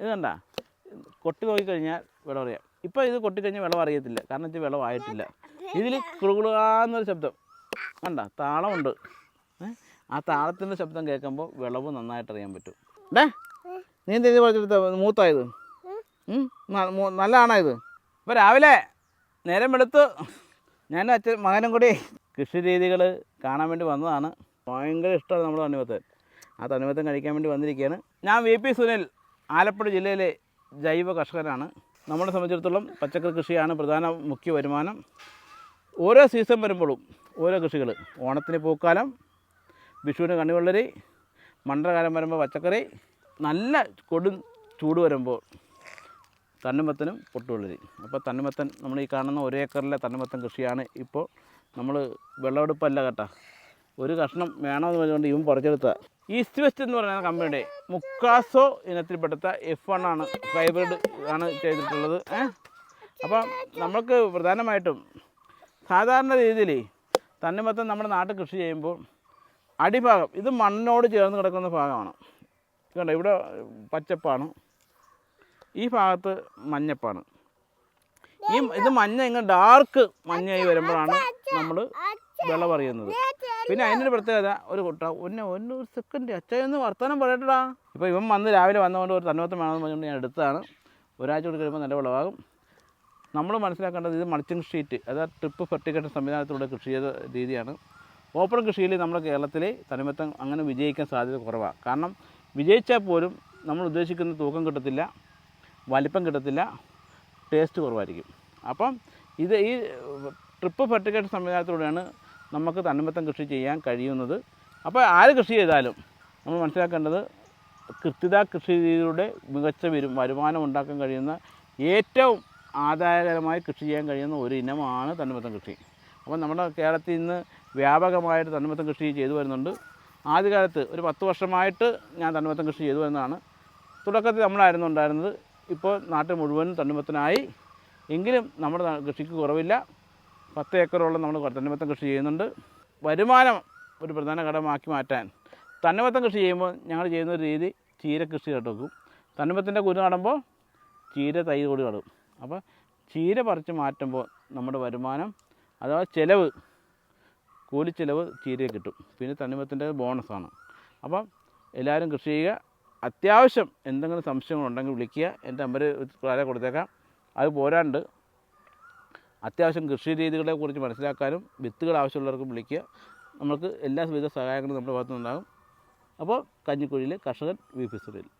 ഇത് കണ്ട? കൊട്ടി നോക്കിക്കഴിഞ്ഞാൽ വെള്ളം അറിയാം. ഇപ്പോൾ ഇത് കൊട്ടിക്കഴിഞ്ഞാൽ വെള്ളം അറിയത്തില്ല. കാരണം ഇത് വെള്ളം ആയിട്ടില്ല ഇതിൽ കുളുകുളാന്നൊരു ശബ്ദം. കണ്ട? താളമുണ്ട്? ആ താളത്തിന്റെ ശബ്ദം കേൾക്കുമ്പോൾ വിളവ് നന്നായിട്ട് അറിയാൻ പറ്റും. ഡേ നീ എന്ത് ഇത് പറഞ്ഞെടുത്ത മൂത്തായത്. നല്ലതാണോ ഇത് ഇപ്പോൾ രാവിലെ നേരം വെളുത്ത് ഞാനും അച്ഛൻ മകനും കൂടി കൃഷി രീതികൾ കാണാൻ വേണ്ടി വന്നതാണ്. ഭയങ്കര ഇഷ്ടമാണ് നമ്മുടെ തണ്ണിമത്തൻ. ആ തണ്ണിമത്തൻ കഴിക്കാൻ വേണ്ടി വന്നിരിക്കുകയാണ്. ഞാൻ വി പി സുനിൽ. ആലപ്പുഴ ജില്ലയിലെ ജൈവ കർഷകനാണ് നമ്മളെ സംബന്ധിച്ചിടത്തോളം പച്ചക്കറി കൃഷിയാണ് പ്രധാന മുഖ്യ വരുമാനം. ഓരോ സീസൺ വരുമ്പോഴും ഓരോ കൃഷികൾ. ഓണത്തിന് പൂക്കാലം വിഷുവിന് കണ്ണിവെള്ളരി മണ്ഡലകാലം വരുമ്പോൾ പച്ചക്കറി നല്ല കൊടും ചൂട് വരുമ്പോൾ തണ്ണിമത്തനും പൊട്ടുവെള്ളരി. അപ്പോൾ തണ്ണിമത്തൻ നമ്മൾ ഈ കാണുന്ന ഒരേക്കറിലെ തണ്ണിമത്തൻ കൃഷിയാണ് ഇപ്പോൾ നമ്മൾ വിളവെടുപ്പല്ല കേട്ടോ. ഒരു കഷ്ണം വേണമെന്ന് പറഞ്ഞുകൊണ്ട് ഇവൻ പറിച്ചെടുത്ത ഈസ്റ്റ് വെസ്റ്റ് എന്ന് പറയുന്ന കമ്പനിയുടെ മുക്കാസോ ഇനത്തിൽപ്പെടുത്ത എഫ് വൺ ആണ് ഹൈബ്രിഡ് ആണ് ചെയ്തിട്ടുള്ളത് അപ്പം നമ്മൾക്ക് പ്രധാനമായിട്ടും സാധാരണ രീതിയിൽ തന്നിമത്തം നമ്മുടെ നാട്ടിൽ കൃഷി ചെയ്യുമ്പോൾ അടിഭാഗം ഇത് മണ്ണിനോട് ചേർന്ന് കിടക്കുന്ന ഭാഗമാണ്. കണ്ടോ ഇവിടെ പച്ചപ്പാണ്. ഈ ഭാഗത്ത് മഞ്ഞപ്പാണ്. ഈ ഇത് മഞ്ഞ ഇങ്ങനെ ഡാർക്ക് മഞ്ഞയായി വരുമ്പോഴാണ് നമ്മൾ വിളവറിയുന്നത് പിന്നെ അതിനൊരു പ്രത്യേകത ഒരു കുട്ട ഒന്ന് ഒന്ന് ഒരു സെക്കൻഡ് അച്ഛനൊന്ന് വർത്തമാനം പറയട്ടടാ. ഇപ്പോൾ ഇവൻ വന്ന് രാവിലെ വന്നതുകൊണ്ട് ഒരു തന്നോത്തം വേണമെന്ന് പറഞ്ഞുകൊണ്ട് ഞാൻ എടുത്തതാണ്. ഒരാഴ്ച കൂടി കഴിയുമ്പോൾ നല്ല വിളവാകും. നമ്മൾ മനസ്സിലാക്കേണ്ടത് ഇത് മൾച്ചിങ് ഷീറ്റ് അതായത് ട്രിപ്പ് ഫെർട്ടിക്കേഷൻ സംവിധാനത്തിലൂടെ കൃഷി ചെയ്ത രീതിയാണ്. ഓപ്പൺ കൃഷിയിൽ നമ്മുടെ കേരളത്തിൽ തനിമത്തം അങ്ങനെ വിജയിക്കാൻ സാധ്യത കുറവാണ് കാരണം വിജയിച്ചാൽ പോലും നമ്മൾ ഉദ്ദേശിക്കുന്ന തൂക്കം കിട്ടത്തില്ല വലിപ്പം കിട്ടത്തില്ല ടേസ്റ്റ് കുറവായിരിക്കും. അപ്പം ഇത് ഈ ട്രിപ്പ് ഫെർട്ടിക്കേഷൻ സംവിധാനത്തിലൂടെയാണ് നമുക്ക് തന്നമത്തം കൃഷി ചെയ്യാൻ കഴിയുന്നത്. അപ്പോൾ ആര് കൃഷി ചെയ്താലും നമ്മൾ മനസ്സിലാക്കേണ്ടത് കൃത്യത കൃഷി രീതിയിലൂടെ മികച്ച വരും വരുമാനം ഉണ്ടാക്കാൻ കഴിയുന്ന ഏറ്റവും ആദായകരമായി കൃഷി ചെയ്യാൻ കഴിയുന്ന ഒരു ഇനമാണ് തന്നമത്തം കൃഷി. അപ്പോൾ നമ്മുടെ കേരളത്തിൽ ഇന്ന് വ്യാപകമായിട്ട് തന്നമത്തം കൃഷി ചെയ്തു വരുന്നുണ്ട്. ആദ്യകാലത്ത് ഒരു പത്ത് വർഷമായിട്ട് ഞാൻ തണ്ണിമത്തം കൃഷി ചെയ്തു വരുന്നതാണ് തുടക്കത്തിൽ നമ്മളായിരുന്നു ഉണ്ടായിരുന്നത്. ഇപ്പോൾ നാട്ടിൽ മുഴുവനും തണ്ണിമത്തനായി. എങ്കിലും നമ്മുടെ കൃഷിക്ക് കുറവില്ല. പത്ത് ഏക്കറോളം നമ്മൾ തണ്ണിമത്തം കൃഷി ചെയ്യുന്നുണ്ട്. വരുമാനം ഒരു പ്രധാന ഘടകമാക്കി മാറ്റാൻ. തണ്ണിമത്തം കൃഷി ചെയ്യുമ്പോൾ ഞങ്ങൾ ചെയ്യുന്ന ഒരു രീതി ചീര കൃഷി കേട്ടുവെക്കും തണ്ണിമത്തന്റെ കുരു നടുമ്പോൾ ചീര തൈ കൂടി നടും. അപ്പോൾ ചീര പറിച്ച് മാറ്റുമ്പോൾ നമ്മുടെ വരുമാനം അഥവാ ചിലവ് കൂലിച്ചിലവ് ചീരയെ കിട്ടും. പിന്നെ തന്നിമത്തിന്റെ ബോണസാണ് അപ്പം എല്ലാവരും കൃഷി ചെയ്യുക. അത്യാവശ്യം എന്തെങ്കിലും സംശയങ്ങളുണ്ടെങ്കിൽ വിളിക്കുക. എന്റെ നമ്പർ വളരെ കൊടുത്തേക്കാം അത് പോരാണ്ട് അത്യാവശ്യം കൃഷി രീതികളെ കുറിച്ച് മനസ്സിലാക്കാനും വിത്തുകൾ ആവശ്യമുള്ളവർക്കും വിളിക്കുക. നമുക്ക് എല്ലാവിധ സഹായങ്ങളും നമ്മുടെ ഭാഗത്തുനിന്നുണ്ടാകും. അപ്പോൾ കഞ്ഞിക്കുഴിയിലെ കർഷകൻ വി പി സുരേൽ